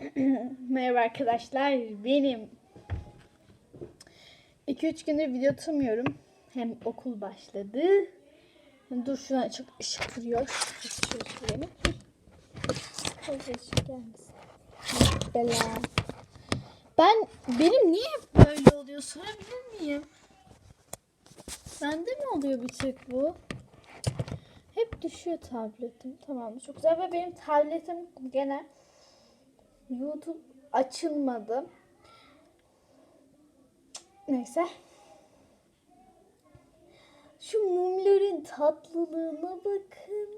Merhaba arkadaşlar. Benim 2-3 gündür video atamıyorum. Hem okul başladı. Dur şuna çok ışık vuruyor. Ben benim niye hep böyle oluyor sorabilir miyim? Bende mi oluyor bir tek bu? Hep düşüyor tabletim. Tamam çok güzel ve benim tabletim gene YouTube açılmadı. Neyse. Şu mumların tatlılığına bakın.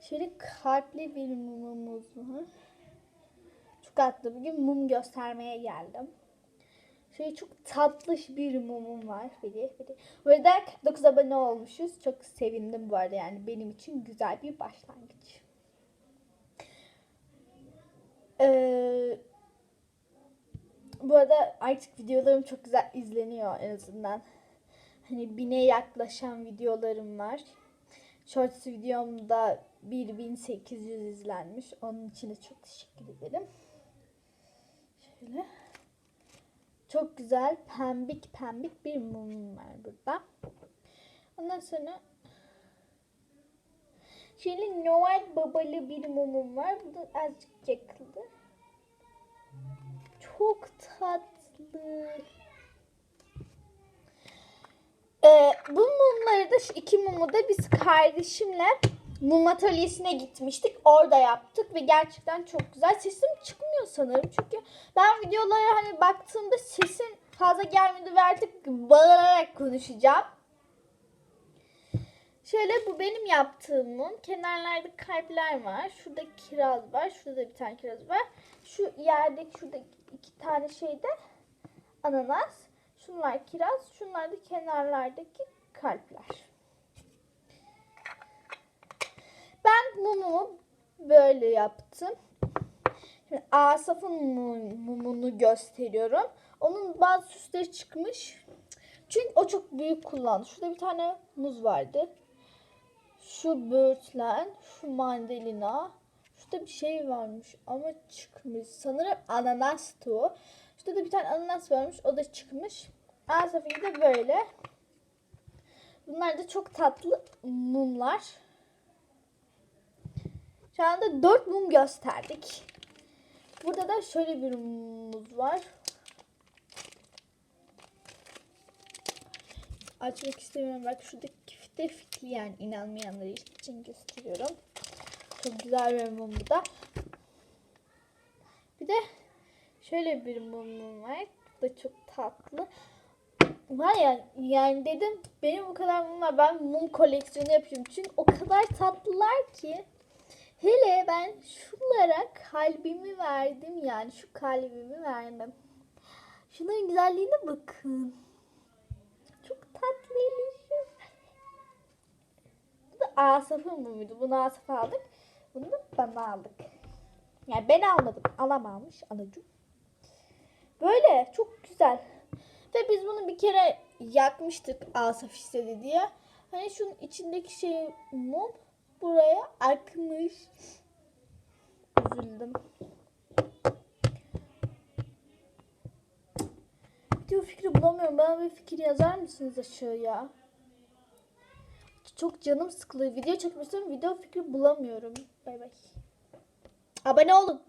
Şöyle kalpli bir mumumuz var. Çok tatlı. Bugün mum göstermeye geldim. Şöyle çok tatlış bir mumum var. Biri, biri. Bu arada 9 abone olmuşuz. Çok sevindim bu arada yani benim için güzel bir başlangıç. Ee, bu arada artık videolarım çok güzel izleniyor en azından. Hani bine yaklaşan videolarım var. Shorts videomda 1800 izlenmiş. Onun için de çok teşekkür ederim. Şöyle. Çok güzel pembik pembik bir mumum var burada. Ondan sonra şöyle Noel babalı bir mumum var. Bu da azıcık yakıldı. Çok tatlı. Ee, bu mumları da şu iki mumu da biz kardeşimle mum atölyesine gitmiştik. Orada yaptık ve gerçekten çok güzel. Sesim çıkmıyor sanırım. Çünkü ben videolara hani baktığımda sesim fazla gelmedi ve artık bağırarak konuşacağım. Şöyle bu benim yaptığım mum. Kenarlarda kalpler var. Şurada kiraz var. Şurada da bir tane kiraz var. Şu yerdeki şurada iki tane şeyde ananas. Şunlar kiraz. Şunlar da kenarlardaki kalpler. Ben mumumu böyle yaptım. Şimdi Asaf'ın mum- mumunu gösteriyorum. Onun bazı süsleri çıkmış. Çünkü o çok büyük kullandı. Şurada bir tane muz vardı. Şu böğürtlen, şu mandalina. Şurada bir şey varmış ama çıkmış. Sanırım ananastı o. Şurada da bir tane ananas varmış. O da çıkmış. Asaf'ınki de böyle. Bunlar da çok tatlı mumlar. Şu anda 4 mum gösterdik. Burada da şöyle bir mumumuz var. Açmak istemiyorum. Bak şuradaki fite fitli yani inanmayanlar için gösteriyorum. Çok güzel bir mum bu da. Bir de şöyle bir mumum var. Bu da çok tatlı. Var ya yani dedim benim bu kadar mum var. Ben mum koleksiyonu yapıyorum. Çünkü o kadar tatlılar ki. Hele ben şunlara kalbimi verdim yani şu kalbimi verdim. Şunların güzelliğine bakın. Çok tatlıymış. Bu da Asaf'ın mumuydu. Bunu Asaf aldık. Bunu da bana aldık. Yani ben almadım. Alam almış anacığım. Böyle çok güzel. Ve biz bunu bir kere yakmıştık Asaf istedi diye. Hani şunun içindeki şey mum buraya akmış. Üzüldüm. Video fikri bulamıyorum. Bana bir fikir yazar mısınız aşağıya? Çok canım sıkılıyor. Video çekmiştim. Video fikri bulamıyorum. Bay bay. Abone olun.